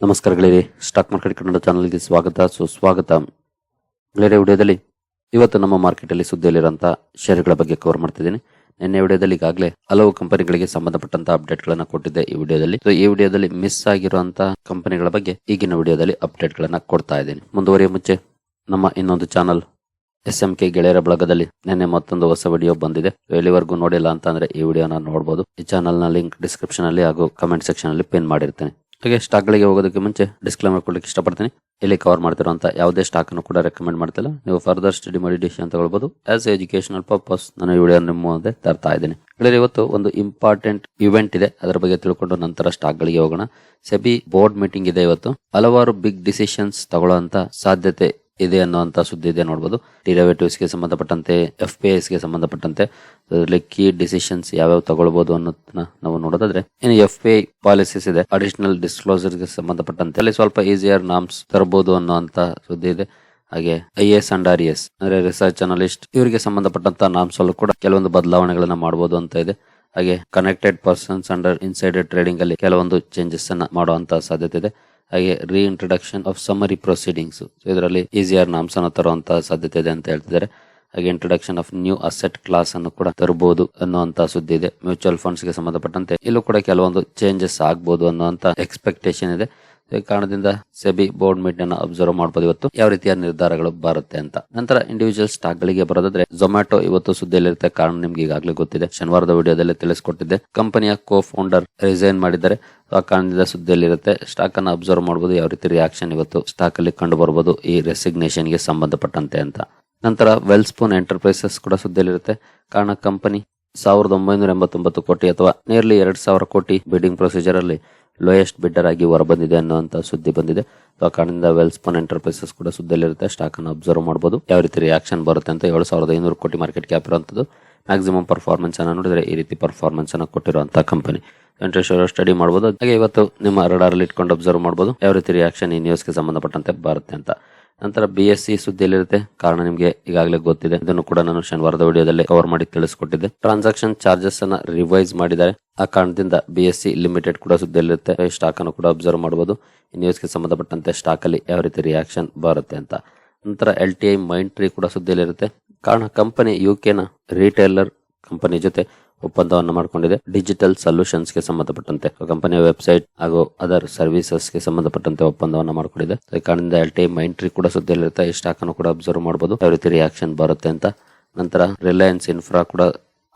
ನಮಸ್ಕಾರ stock market Kannada ಚಾನಲ್ಗೆ ಸ್ವಾಗತ, ಸುಸ್ವಾಗತ. ಗೆಳೆಯರೆ, ವಿಡಿಯೋದಲ್ಲಿ ಇವತ್ತು ನಮ್ಮ ಮಾರ್ಕೆಟ್ ಅಲ್ಲಿ ಸುದ್ದಿಯಲ್ಲಿರುವಂತಹ ಶೇರ್ಗಳ ಬಗ್ಗೆ ಕವರ್ ಮಾಡ್ತಿದ್ದೀನಿ. ನಿನ್ನೆ ವಿಡಿಯೋದಲ್ಲಿ ಈಗಾಗಲೇ ಹಲವು ಕಂಪನಿಗಳಿಗೆ ಸಂಬಂಧಪಟ್ಟಂತ ಅಪ್ಡೇಟ್ ಗಳನ್ನ ಕೊಟ್ಟಿದ್ದೆ ಈ ವಿಡಿಯೋದಲ್ಲಿ. ಸೊ ಈ ವಿಡಿಯೋದಲ್ಲಿ ಮಿಸ್ ಆಗಿರುವಂತಹ ಕಂಪನಿಗಳ ಬಗ್ಗೆ ಈಗಿನ ವಿಡಿಯೋದಲ್ಲಿ ಅಪ್ಡೇಟ್ ಗಳನ್ನ ಕೊಡ್ತಾ ಇದ್ದೀನಿ. ಮುಂದುವರಿಯ ಮುಂಚೆ, ನಮ್ಮ ಇನ್ನೊಂದು ಚಾನಲ್ ಎಸ್ ಎಂ ಕೆ ಗೆಳೆಯರ ಬಳಗದಲ್ಲಿ ನಿನ್ನೆ ಮತ್ತೊಂದು ಹೊಸ ವಿಡಿಯೋ ಬಂದಿದೆ. ಎಲ್ಲಿವರೆಗೂ ನೋಡಿಲ್ಲ ಅಂತ ಅಂದ್ರೆ ಈ ವಿಡಿಯೋನ ನೋಡಬಹುದು ಈ ಚಾನಲ್ನ ಲಿಂಕ್ ಡಿಸ್ಕ್ರಿಪ್ಷನ್ ಅಲ್ಲಿ ಹಾಗೂ ಕಮೆಂಟ್ ಸೆಕ್ಷನ್ ಅಲ್ಲಿ ಪಿನ್ ಮಾಡಿರ್ತೇನೆ. ಹಾಗೆ ಸ್ಟಾಕ್ ಗಳಿಗೆ ಹೋಗೋದಕ್ಕೆ ಮುಂಚೆ ಡಿಸ್ಕ್ಲೇಮರ್ ಕೊಡ್ಲಿಕ್ಕೆ ಇಷ್ಟಪಡ್ತೀನಿ. ಇಲ್ಲಿ ಕವರ್ ಮಾಡ್ತಿರುವಂಥ ಯಾವುದೇ ಸ್ಟಾಕ್ ಅನ್ನು ಕೂಡ ರೆಕಮೆಂಡ್ ಮಾಡ್ತಿಲ್ಲ. ನೀವು ಫರ್ದರ್ ಸ್ಟಡಿ ಮಾಡಿ ಡಿಸಿಷನ್ ಹೇಳ್ಬೋದು ಆಸ್ ಎಜುಕೇಶನಲ್ ಪರ್ಪಸ್ ನಾನು ಈ ವಿಡಿಯೋ ನಿಮ್ಮ ಮುಂದೆ ತರ್ತಾ ಇದ್ದೀನಿ. ಗೆಳೆಯರೆ, ಇವತ್ತು ಒಂದು ಇಂಪಾರ್ಟೆಂಟ್ ಇವೆಂಟ್ ಇದೆ. ಅದರ ಬಗ್ಗೆ ತಿಳ್ಕೊಂಡು ನಂತರ ಸ್ಟಾಕ್ ಗಳಿಗೆ ಹೋಗೋಣ. ಸೆಬಿ ಬೋರ್ಡ್ ಮೀಟಿಂಗ್ ಇದೆ ಇವತ್ತು. ಹಲವಾರು ಬಿಗ್ ಡಿಸಿಷನ್ಸ್ ತಗೊಳ್ಳೋ ಸಾಧ್ಯತೆ ಇದೆ ಅನ್ನುವಂತ ಸುದ್ದಿ ಇದೆ ನೋಡ್ಬೋದು. ಡಿರವೇಟಿವ್ಸ್ಗೆ ಸಂಬಂಧಪಟ್ಟಂತೆ ಎಫ್ ಪಿ ಎಸ್ಗೆ ಸಂಬಂಧಪಟ್ಟಂತೆ, ಅದರಲ್ಲಿ ಕೀ ಡಿಸಿಷನ್ಸ್ ಯಾವ್ಯಾವ ತಗೊಳ್ಬಹುದು ಅನ್ನೋದನ್ನ ನಾವು ನೋಡೋದಾದ್ರೆ, ಇನ್ನು ಎಫ್ ಪಿ ಐ ಪಾಲಿಸೀಸ್ ಇದೆ. ಅಡಿಷನಲ್ ಡಿಸ್ಕ್ಲೋಸರ್ಗೆ ಸಂಬಂಧಪಟ್ಟಂತೆ, ಅಲ್ಲಿ ಸ್ವಲ್ಪ ಈಸಿಯರ್ ನಾಮ್ಸ್ ತರಬಹುದು ಅನ್ನುವಂತ ಸುದ್ದಿ ಇದೆ. ಹಾಗೆ I S and R S ಅಂದ್ರೆ ರಿಸರ್ಚ್ ಅನಲಿಸ್ಟ್ ಇವರಿಗೆ ಸಂಬಂಧಪಟ್ಟಂತ ನಾಮ್ಸ್ ಅಲ್ಲೂ ಕೂಡ ಕೆಲವೊಂದು ಬದಲಾವಣೆಗಳನ್ನ ಮಾಡಬಹುದು ಅಂತ ಇದೆ. ಹಾಗೆ connected persons under insider trading ಅಲ್ಲಿ ಕೆಲವೊಂದು ಚೇಂಜಸ್ ಅನ್ನ ಮಾಡುವಂತ ಸಾಧ್ಯತೆ ಇದೆ. ಹಾಗೆ ರೀಇಂಟ್ರಡಕ್ಷನ್ ಆಫ್ ಸಮರಿ ಪ್ರೊಸೀಡಿಂಗ್ಸ್ ಇದರಲ್ಲಿ ಈಸಿಯರ್ ನಾಮ್ಸ್ ಅನ್ನು ತರುವಂತಹ ಸಾಧ್ಯತೆ ಇದೆ ಅಂತ ಹೇಳ್ತಿದ್ದಾರೆ. ಹಾಗೆ introduction of new asset class ಅನ್ನು ಕೂಡ ತರಬಹುದು ಅನ್ನುವಂತ ಸುದ್ದಿ ಇದೆ. ಮ್ಯೂಚುವಲ್ ಫಂಡ್ಸ್ಗೆ ಸಂಬಂಧಪಟ್ಟಂತೆ ಇಲ್ಲೂ ಕೂಡ ಕೆಲವೊಂದು ಚೇಂಜಸ್ ಆಗ್ಬಹುದು ಅನ್ನುವಂತ ಎಕ್ಸ್ಪೆಕ್ಟೇಷನ್ ಇದೆ. ಈ ಕಾರಣದಿಂದ ಸೆಬಿ ಬೋರ್ಡ್ ಮೀಟ್ನ ಅಬ್ಸರ್ವ್ ಮಾಡಬಹುದು ಇವತ್ತು. ಯಾವ ರೀತಿಯ ನಿರ್ಧಾರಗಳು ಬರುತ್ತೆ ಅಂತ. ನಂತರ ಇಂಡಿವಿಜುವಲ್ ಸ್ಟಾಕ್ ಗಳಿಗೆ ಬರೋದಾದ್ರೆ ಝೊಮ್ಯಾಟೊ ಇವತ್ತು ಸುದ್ದಿಯಲ್ಲಿರುತ್ತೆ ಕಾರಣ ನಿಮ್ಗೆ ಈಗಾಗಲೇ ಗೊತ್ತಿದೆ. ಶನಿವಾರದ ವಿಡಿಯೋದಲ್ಲಿ ತಿಳಿಸ್ಕೊಟ್ಟಿದ್ದೆ. ಕಂಪನಿಯ ಕೋ ಫೌಂಡರ್ ರಿಸೈನ್ ಮಾಡಿದ್ದಾರೆ. ಆ ಕಾರಣದಿಂದ ಸುದ್ದಿಯಲ್ಲಿರುತ್ತೆ ಸ್ಟಾಕ್ ಅನ್ನ ಅಬ್ಸರ್ವ್ ಮಾಡಬಹುದು ಯಾವ ರೀತಿ ರಿಯಾಕ್ಷನ್ ಇವತ್ತು ಸ್ಟಾಕ್ ಅಲ್ಲಿ ಕಂಡು ಬರಬಹುದು ಈ ರೆಸಿಗ್ನೇಷನ್ಗೆ ಸಂಬಂಧಪಟ್ಟಂತೆ ಅಂತ. ನಂತರ ವೆಲ್ಸ್ಪೂನ್ ಎಂಟರ್ಪ್ರೈಸಸ್ ಕೂಡ ಸುದ್ದಿಯಲ್ಲಿರುತ್ತೆ. ಕಾರಣ ಕಂಪನಿ ಸಾವಿರದ ಒಂಬೈನೂರ ಎಂಬತ್ತೊಂಬತ್ತು ಕೋಟಿ ಅಥವಾ ನಿಯರ್ಲಿ ಎರಡ್ ಸಾವಿರ ಕೋಟಿ ಬಿಡಿಂಗ್ ಪ್ರೊಸೀಜರ್ ಅಲ್ಲಿ ಲೋಯೆಸ್ಟ್ ಬಿಡ್ಡರ್ ಆಗಿ ಹೊರಬಂದಿದೆ ಅನ್ನುವಂತ ಸುದ್ದಿ ಬಂದಿದೆ. ಆ ಕಾರಣದಿಂದ ವೆಲ್ಸ್ಪನ್ ಎಂಟರ್ಪ್ರೈಸಸ್ ಕೂಡ ಸುದ್ದಿಯಲ್ಲಿರುತ್ತೆ. ಸ್ಟಾಕ್ ಅನ್ನು ಅಬ್ಸರ್ವ್ ಮಾಡಬಹುದು ಯಾವ ರೀತಿ ರಿಯಾಕ್ಷನ್ ಬರುತ್ತೆ ಅಂತ ಏಳು ಸಾವಿರದ ಐನೂರು ಕೋಟಿ ಮಾರ್ಕೆಟ್ ಕ್ಯಾಪ್ ಇರುವಂತದ್ದು. ಮ್ಯಾಕ್ಸಿಮಮ್ ಪರ್ಫಾರ್ಮೆನ್ಸ್ ಅನ್ನು ನೋಡಿದ್ರೆ ಈ ರೀತಿ ಪರ್ಫಾರ್ಮೆನ್ಸ್ ಅನ್ನು ಕೊಟ್ಟಿರುವಂತಹ ಕಂಪನಿ ಇಂಟ್ರೆಸ್ಟ್ ಸ್ಟಡಿ ಮಾಡಬಹುದು ಹಾಗೆ ಇವತ್ತು ನಿಮ್ಮ ರಡಾರ್ ಅಲ್ಲಿ ಇಟ್ಕೊಂಡು ಅಬ್ಸರ್ವ್ ಮಾಡಬಹುದು ಯಾವ ರೀತಿ ರಿಯಾಕ್ಷನ್ ಈ ನ್ಯೂಸ್ಗೆ ಸಂಬಂಧಪಟ್ಟಂತೆ ಬರುತ್ತೆ ಅಂತ. ನಂತರ ಬಿ ಎಸ್ ಸಿ ಸುದ್ದಿಯಲ್ಲಿರುತ್ತೆ. ಕಾರಣ ನಿಮಗೆ ಈಗಾಗಲೇ ಗೊತ್ತಿದೆ. ಇದನ್ನು ಕೂಡ ನಾನು ಶನಿವಾರದ ವಿಡಿಯೋದಲ್ಲಿ ಕವರ್ ಮಾಡಿ ತಿಳಿಸ್ಕೊಟ್ಟಿದ್ದೆ. ಟ್ರಾನ್ಸಾಕ್ಷನ್ ಚಾರ್ಜಸ್ ಅನ್ನ ರಿವೈಸ್ ಮಾಡಿದ್ದಾರೆ. ಆ ಕಾರಣದಿಂದ ಬಿ ಎಸ್ ಸಿ ಲಿಮಿಟೆಡ್ ಕೂಡ ಸುದ್ದಿಯಲ್ಲಿರುತ್ತೆ. ಸ್ಟಾಕ್ ಅನ್ನು ಕೂಡ ಅಬ್ಸರ್ವ್ ಮಾಡಬಹುದು ಈ ನ್ಯೂಸ್ಗೆ ಸಂಬಂಧಪಟ್ಟಂತೆ ಸ್ಟಾಕ್ ಅಲ್ಲಿ ಯಾವ ರೀತಿ ರಿಯಾಕ್ಷನ್ ಬರುತ್ತೆ ಅಂತ. ನಂತರ L T I Mindtree ಕೂಡ ಸುದ್ದಿಯಲ್ಲಿರುತ್ತೆ. ಕಾರಣ ಕಂಪನಿ ಯು ನ ರಿಟೇಲರ್ ಕಂಪನಿ ಜೊತೆ ಒಪ್ಪಂದವನ್ನು ಮಾಡಿಕೊಂಡಿದೆ. ಡಿಜಿಟಲ್ ಸೊಲ್ಯೂಷನ್ಸ್ಗೆ ಸಂಬಂಧಪಟ್ಟಂತೆ ಕಂಪನಿಯ ವೆಬ್ಸೈಟ್ ಹಾಗೂ ಅದರ್ ಸರ್ವಿಸಸ್ಗೆ ಸಂಬಂಧಪಟ್ಟಂತೆ ಒಪ್ಪಂದವನ್ನು ಮಾಡಿಕೊಂಡಿದೆ. ಕಾರಣದಿಂದ ಎಲ್ ಟಿ ಮೈಂಡ್ ಕೂಡ ಸುದ್ದಿಯಲ್ಲಿರುತ್ತೆ. ಈ ಸ್ಟಾಕ್ ಅನ್ನು ಕೂಡ ಅಬ್ಸರ್ವ್ ಮಾಡಬಹುದು ಯಾವ ರೀತಿ ರಿಯಾಕ್ಷನ್ ಬರುತ್ತೆ ಅಂತ. ನಂತರ ರಿಲಯನ್ಸ್ ಇನ್ಫ್ರಾ ಕೂಡ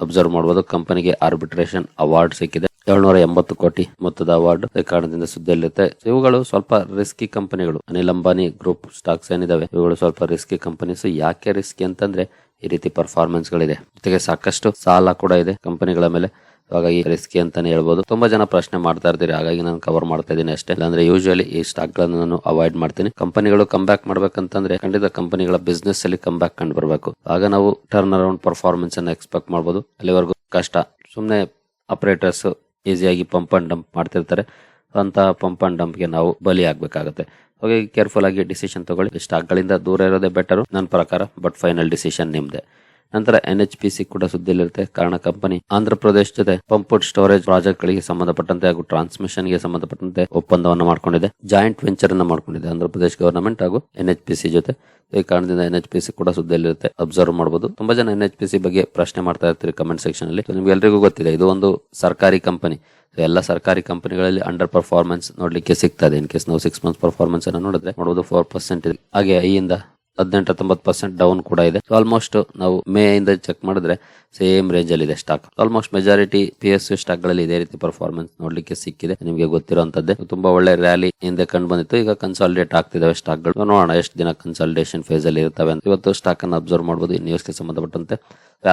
ಅಬ್ಸರ್ವ್ ಮಾಡಬಹುದು ಕಂಪನಿಗೆ ಆರ್ಬಿಟ್ರೇಷನ್ ಅವಾರ್ಡ್ ಸಿಕ್ಕಿದೆ. ಏಳ್ನೂರ ಎಂಬತ್ತು ಕೋಟಿ ಮೊತ್ತದ ಅವಾರ್ಡ್ ಕಾರಣದಿಂದ ಸುದ್ದಿಯಲ್ಲಿರುತ್ತೆ. ಇವುಗಳು ಸ್ವಲ್ಪ ರಿಸ್ಕಿ ಕಂಪನಿಗಳು. ಅನಿಲ್ ಅಂಬಾನಿ ಗ್ರೂಪ್ ಸ್ಟಾಕ್ಸ್ ಏನಿದಾವೆ? ಇವುಗಳು ಸ್ವಲ್ಪ ರಿಸ್ಕಿ ಕಂಪನೀಸ್ ಯಾಕೆ ರಿಸ್ಕಿ ಅಂತಂದ್ರೆ ಈ ರೀತಿ ಪರ್ಫಾರ್ಮೆನ್ಸ್ ಗಳಿದೆ ಜೊತೆಗೆ ಸಾಕಷ್ಟು ಸಾಲ ಕೂಡ ಇದೆ ಕಂಪನಿಗಳ ಮೇಲೆ. ಹಾಗಾಗಿ ರಿಸ್ಕಿ ಅಂತಾನೆ ಹೇಳ್ಬೋದು. ತುಂಬಾ ಜನ ಪ್ರಶ್ನೆ ಮಾಡ್ತಾ ಇರ್ತೀರಿ. ಹಾಗಾಗಿ ನಾನು ಕವರ್ ಮಾಡ್ತಾ ಇದ್ದೀನಿ ಅಷ್ಟೇ. ಇಲ್ಲಾಂದ್ರೆ ಯೂಶುವಲಿ ಈ ಸ್ಟಾಕ್ಗಳನ್ನು ನಾನು ಅವಾಯ್ಡ್ ಮಾಡ್ತೀನಿ. ಕಂಪನಿಗಳು ಕಮ್ ಬ್ಯಾಕ್ ಮಾಡ್ಬೇಕಂತಂದ್ರೆ ಖಂಡಿತ ಕಂಪನಿಗಳ ಬಿಸ್ನೆಸ್ ಅಲ್ಲಿ ಕಮ್ ಬ್ಯಾಕ್ ಕಂಡು ಬರಬೇಕು. ಆಗ ನಾವು ಟರ್ನ್ ಅರೌಂಡ್ ಪರ್ಫಾರ್ಮೆನ್ಸ್ ಅನ್ನು ಎಕ್ಸ್ಪೆಕ್ಟ್ ಮಾಡಬಹುದು ಅಲ್ಲಿವರೆಗೂ ಕಷ್ಟ. ಸುಮ್ಮನೆ ಆಪರೇಟರ್ಸ್ ಈಸಿಯಾಗಿ ಪಂಪ್ ಅಂಡ್ ಡಂಪ್ ಮಾಡ್ತಿರ್ತಾರೆ. ಅಂತ ಪಂಪ್ ಅಂಡ್ ಡಂಪ್ಗೆ ನಾವು ಬಲಿ ಆಗ್ಬೇಕಾಗತ್ತೆ ಹಾಗಾಗಿ ಕೇರ್ಫುಲ್ ಆಗಿ ಡಿಸಿಷನ್ ತಗೊಳ್ಳಿ. ಸ್ಟಾಕ್ ಗಳಿಂದ ದೂರ ಇರೋದೇ ಬೆಟರ್ ನನ್ನ ಪ್ರಕಾರ ಬಟ್ ಫೈನಲ್ ಡಿಸಿಷನ್ ನಿಮ್ದೆ. ನಂತರ ಎನ್ ಎಚ್ ಪಿ ಸಿ ಕೂಡ ಸುದ್ದಿಯಲ್ಲಿರುತ್ತೆ. ಕಾರಣ ಕಂಪನಿ ಆಂಧ್ರ ಪ್ರದೇಶ ಜೊತೆ ಪಂಪ್ಡ್ ಸ್ಟೋರೇಜ್ ಪ್ರಾಜೆಕ್ಟ್ ಗಳಿಗೆ ಸಂಬಂಧಪಟ್ಟಂತೆ ಹಾಗೂ ಟ್ರಾನ್ಸ್ಮಿಷನ್ಗೆ ಸಂಬಂಧಪಟ್ಟಂತೆ ಒಪ್ಪಂದವನ್ನು ಮಾಡಿಕೊಂಡಿದೆ. ಜಾಯಿಂಟ್ ವೆಂಚರ್ ಅನ್ನ ಮಾಡಿಕೊಂಡಿದೆ ಆಂಧ್ರ ಪ್ರದೇಶ ಗವರ್ನಮೆಂಟ್ ಹಾಗೂ ಎನ್ಎಚ್ ಪಿ ಸಿ ಜೊತೆ. ಈ ಕಾರಣದಿಂದ ಎನ್ ಎಚ್ ಪಿ ಸಿ ಕೂಡ ಸುದ್ದಿಯಲ್ಲಿರುತ್ತೆ. ಅಬ್ಸರ್ವ್ ಮಾಡಬಹುದು ತುಂಬಾ ಜನ ಎನ್ ಎಚ್ ಪಿ ಸಿ ಬಗ್ಗೆ ಪ್ರಶ್ನೆ ಮಾಡ್ತಾ ಇರ್ತೀರಿ ಕಮೆಂಟ್ ಸೆಕ್ಷನ್ ಅಲ್ಲಿ ನಿಮ್ಗೆ ಎಲ್ರಿಗೂ ಗೊತ್ತಿದೆ, ಇದು ಒಂದು ಸರ್ಕಾರಿ ಕಂಪನಿ. ಎಲ್ಲ ಸರ್ಕಾರಿ ಕಂಪನಿಗಳಲ್ಲಿ ಅಂಡರ್ ಪರ್ಫಾರ್ಮೆನ್ಸ್ ನೋಡ್ಲಿಕ್ಕೆ ಸಿಗ್ತದೆ ಇನ್ ಕೇಸ್ ನಾವು ಸಿಕ್ಸ್ ಮಂತ್ಸ್ ಪರ್ಫಾರ್ಮೆನ್ಸ್ ಅನ್ನು ನೋಡಿದ್ರೆ ನೋಡಬಹುದು ಫೋರ್ ಪರ್ಸೆಂಟ್ ಹಾಗೆ ಐಯಿಂದ ಹದಿನೆಂಟು ಹತ್ತೊಂಬತ್ತು ಪರ್ಸೆಂಟ್ ಡೌನ್ ಕೂಡ ಇದೆ. ಆಲ್ಮೋಸ್ಟ್ ನಾವು ಮೇ ಇಂದ ಚೆಕ್ ಮಾಡಿದ್ರೆ ಸೇಮ್ ರೇಂಜ್ ಅಲ್ಲಿ ಇದೆ stock almost majority P S U ಸ್ಟಾಕ್ಗಳಲ್ಲಿ ಇದೇ ರೀತಿ ಪರ್ಫಾರ್ಮೆನ್ಸ್ ನೋಡ್ಲಿಕ್ಕೆ ಸಿಕ್ಕಿದೆ. ನಿಮಗೆ ಗೊತ್ತಿರುವಂತದ್ದೇ. ತುಂಬಾ ಒಳ್ಳೆ ರ್ಯಾಲಿ ಹಿಂದೆ ಕಂಡು ಬಂದಿತ್ತು. ಈಗ ಕನ್ಸಾಲಿಡೇಟ್ ಆಗ್ತಿದಾವೆ ಸ್ಟಾಕ್ಗಳು. ನೋಡೋಣ ಎಷ್ಟು ದಿನ ಕನ್ಸಾಲಿಡೇಷನ್ ಫೇಸ್ ಅಲ್ಲಿ ಇರ್ತವೆ ಅಂತ. ಇವತ್ತು ಸ್ಟಾಕ್ ಅನ್ನು ಅಬ್ಸರ್ವ್ ಮಾಡಬಹುದು ಈ ನ್ಯೂಸ್ಗೆ ಸಂಬಂಧಪಟ್ಟಂತೆ.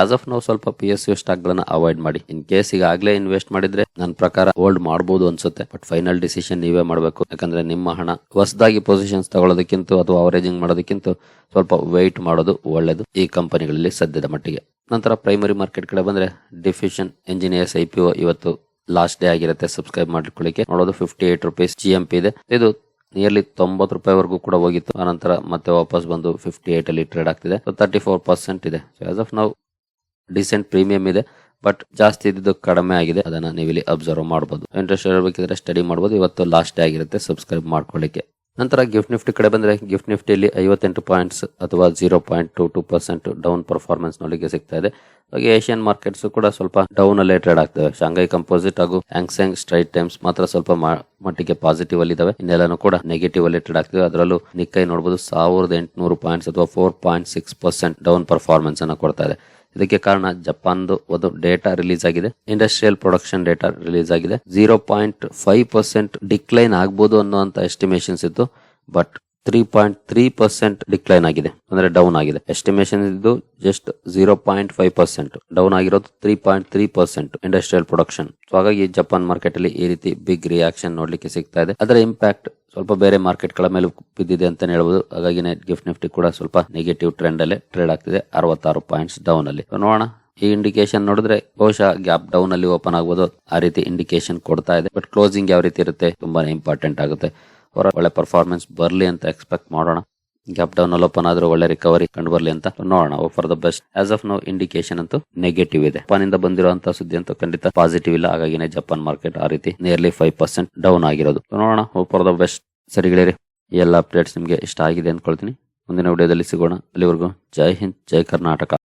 ಆಸ್ ಆಫ್ ನಾವು ಸ್ವಲ್ಪ ಪಿ ಎಸ್ ಯು ಸ್ಟಾಕ್ ಗಳನ್ನ ಅವಾಯ್ಡ್ ಮಾಡಿ. ಇನ್ ಕೇಸ್ ಈಗಾಗಲೇ ಇನ್ವೆಸ್ಟ್ ಮಾಡಿದ್ರೆ ನನ್ನ ಪ್ರಕಾರ ಹೋಲ್ಡ್ ಮಾಡಬಹುದು ಅನ್ಸುತ್ತೆ. ಬಟ್ ಫೈನಲ್ ಡಿಸಿಷನ್ ನೀವೇ ಮಾಡಬೇಕು. ಯಾಕಂದ್ರೆ ನಿಮ್ಮ ಹಣ ಹೊಸದಾಗಿ ಪೊಸಿಷನ್ಸ್ ತಗೊಳ್ಳೋದಕ್ಕಿಂತ ಅಥವಾ ಅವರೇಜಿಂಗ್ ಮಾಡೋದಕ್ಕಿಂತ ಸ್ವಲ್ಪ ವೆಯ್ಟ್ ಮಾಡೋದು ಒಳ್ಳೇದು ಈ ಕಂಪನಿಗಳಲ್ಲಿ ಸದ್ಯದ ಮಟ್ಟಿಗೆ. ನಂತರ ಪ್ರೈಮರಿ ಮಾರ್ಕೆಟ್ ಕಡೆ ಬಂದ್ರೆ ಡಿಫಿಷನ್ ಇಂಜಿನಿಯರ್ಸ್ ಐ ಪಿ ಇವತ್ತು ಲಾಸ್ಟ್ ಡೇ ಆಗಿರುತ್ತೆ. ಸಬ್ಸ್ಕ್ರೈಬ್ ಮಾಡ್ಕೊಳ್ಳಿಕ್ಕೆ. ನೋಡೋದು fifty eight rupees G M P ಇದೆ. ಇದು ನಿಯರ್ಲಿ ತೊಂಬತ್ತು ರೂಪಾಯಿವರೆಗೂ ಕೂಡ ಹೋಗಿತ್ತು. ಆನಂತರ ಮತ್ತೆ ವಾಪಸ್ ಬಂದು ಫಿಫ್ಟಿ ಏಟ್ ಅಲ್ಲಿ ಟ್ರೇಡ್ ಆಗ್ತಿದೆ. ತರ್ಟಿ ಫೋರ್ ಪರ್ಸೆಂಟ್ ಇದೆ. ಆಸ್ ಆಫ್ ನಾವು ಡಿಸೆಂಟ್ ಪ್ರೀಮಿಯಂ ಇದೆ. ಬಟ್ ಜಾಸ್ತಿ ಇದ್ದಿದ್ದು ಕಡಿಮೆ ಆಗಿದೆ. ಅದನ್ನ ನೀವು ಇಲ್ಲಿ ಅಬ್ಸರ್ವ್ ಮಾಡಬಹುದು ಇಂಟ್ರೆಸ್ಟ್ ಇರಬೇಕಿದ್ರೆ ಸ್ಟಡಿ ಮಾಡಬಹುದು ಇವತ್ತು ಲಾಸ್ಟ್ ಡೇ ಆಗಿರುತ್ತೆ. ಸಬ್ಸ್ಕ್ರೈಬ್ ಮಾಡ್ಕೊಳ್ಳಿಕ್ಕೆ. ನಂತರ ಗಿಫ್ಟ್ ನಿಫ್ಟಿ ಕಡೆ ಬಂದ್ರೆ ಗಿಫ್ಟ್ ನಿಫ್ಟಿಯಲ್ಲಿ ಐವತ್ತೆಂಟು ಪಾಯಿಂಟ್ಸ್ ಅಥವಾ zero point two two percent down performance ನೋಡಲಿಕ್ಕೆ ಸಿಗ್ತಾ ಇದೆ. ಹಾಗೆ ಏಷ್ಯನ್ ಮಾರ್ಕೆಟ್ಸ್ ಕೂಡ ಸ್ವಲ್ಪ ಡೌನ್ ಅಲ್ಲೇ ಟ್ರೇಡ್ ಆಗ್ತವೆ ಶಾಂಘೈ ಕಂಪೋಸಿಟ್ ಹಾಗೂ ಹ್ಯಾಂಗ್ಸೆಂಗ್ ಸ್ಟ್ರೈಟ್ ಟೈಮ್ಸ್ ಮಾತ್ರ ಸ್ವಲ್ಪ ಮಟ್ಟಿಗೆ ಪಾಸಿಟಿವ್ ಅಲ್ಲಿ ಇದಾವೆ. ಇನ್ನೆಲ್ಲಾನು ಕೂಡ ನೆಗೆಟಿವ್ ಅಲ್ಲಿ ಟ್ರೇಡ್ ಅದರಲ್ಲೂ ನಿಕ್ಕೈ ನೋಡಬಹುದು ಸಾವಿರದ ಎಂಟುನೂರು ಪಾಯಿಂಟ್ಸ್ ಅಥವಾ four point six percent down performance ಅನ್ನು ಕೊಡ್ತಾ ಇದೆ. ಇದಕ್ಕೆ ಕಾರಣ ಜಪಾನ್ದು ಒಂದು ಡೇಟಾ ರಿಲೀಸ್ ಆಗಿದೆ. ಇಂಡಸ್ಟ್ರಿಯಲ್ ಪ್ರೊಡಕ್ಷನ್ ಡೇಟಾ ರಿಲೀಸ್ ಆಗಿದೆ. Zero point five percent decline ಆಗ್ಬೋದು ಅನ್ನುವಂತ ಎಸ್ಟಿಮೇಷನ್ಸ್ ಇತ್ತು. But three point three percent decline ಆಗಿದೆ. ಅಂದ್ರೆ ಡೌನ್ ಆಗಿದೆ. ಎಸ್ಟಿಮೇಷನ್ ಇದ್ದು just zero point five percent down ಆಗಿರೋದು three point three percent industrial production so ಹಾಗಾಗಿ ಜಪಾನ್ ಮಾರ್ಕೆಟ್ ಅಲ್ಲಿ ಈ ರೀತಿ ಬಿಗ್ ರಿಯಾಕ್ಷನ್ ನೋಡ್ಲಿಕ್ಕೆ ಸಿಗ್ತಾ ಇದೆ. ಅದರ ಇಂಪ್ಯಾಕ್ಟ್ ಸ್ವಲ್ಪ ಬೇರೆ ಮಾರ್ಕೆಟ್ಗಳ ಮೇಲೆ ಬಿದ್ದಿದೆ ಅಂತ ಹೇಳ್ಬೋದು. ಹಾಗಾಗಿ ಗಿಫ್ಟ್ ನಿಫ್ಟಿ ಕೂಡ ಸ್ವಲ್ಪ ನೆಗೆಟಿವ್ ಟ್ರೆಂಡ್ ಅಲ್ಲಿ ಟ್ರೇಡ್ ಆಗ್ತಿದೆ. ಅರವತ್ತಾರು ಪಾಯಿಂಟ್ಸ್ ಡೌನ್ ಅಲ್ಲಿ. ನೋಡೋಣ. ಈ ಇಂಡಿಕೇಶನ್ ನೋಡಿದ್ರೆ ಬಹುಶಃ ಗ್ಯಾಪ್ ಡೌನ್ ಅಲ್ಲಿ ಓಪನ್ ಆಗ್ಬೋದು. ಆ ರೀತಿ ಇಂಡಿಕೇಶನ್ ಕೊಡ್ತಾ ಇದೆ. ಬಟ್ ಕ್ಲೋಸಿಂಗ್ ಯಾವ ರೀತಿ ಇರುತ್ತೆ? ತುಂಬಾನೇ ಇಂಪಾರ್ಟೆಂಟ್ ಆಗುತ್ತೆ. ಅವರ ಒಳ್ಳೆ ಪರ್ಫಾರ್ಮೆನ್ಸ್ ಬರ್ಲಿ ಅಂತ ಎಕ್ಸ್ಪೆಕ್ಟ್ ಮಾಡೋಣ. ಗ್ಯಾಪ್ ಡೌನ್ ಅಲ್ಲಿ ಓಪನ್ ಆದ್ರೂ ಒಳ್ಳೆ ರಿಕವರಿ ಕಂಡು ಬರ್ಲಿ ಅಂತ ನೋಡೋಣ. For the best as of no indication ಅಂತೂ ನೆಗೆಟಿವ್ ಇದೆ. ಜಪಾನಿಂದ ಬಂದಿರುವಂತಹ ಸುದ್ದಿ ಅಂತ ಖಂಡಿತ ಪಾಸಿಟಿವ್ ಇಲ್ಲ. ಹಾಗಾಗಿನೇ ಜಪಾನ್ ಮಾರ್ಕೆಟ್ ಆ ರೀತಿ ನಿಯರ್ಲಿ ಫೈವ್ ಪರ್ಸೆಂಟ್ ಡೌನ್ ಆಗಿರೋದು. ನೋಡೋಣ. ಫಾರ್ ದ ಬೆಸ್ಟ್ ಸರಿಗಳಿರಿ ಎಲ್ಲ ಅಪ್ಡೇಟ್ಸ್ ನಿಮಗೆ ಇಷ್ಟ ಆಗಿದೆ ಅಂದ್ಕೊಳ್ತೀನಿ ಮುಂದಿನ ವಿಡಿಯೋದಲ್ಲಿ ಸಿಗೋಣ. ಅಲ್ಲಿವರೆಗೂ ಜೈ ಹಿಂದ್, ಜೈ ಕರ್ನಾಟಕ.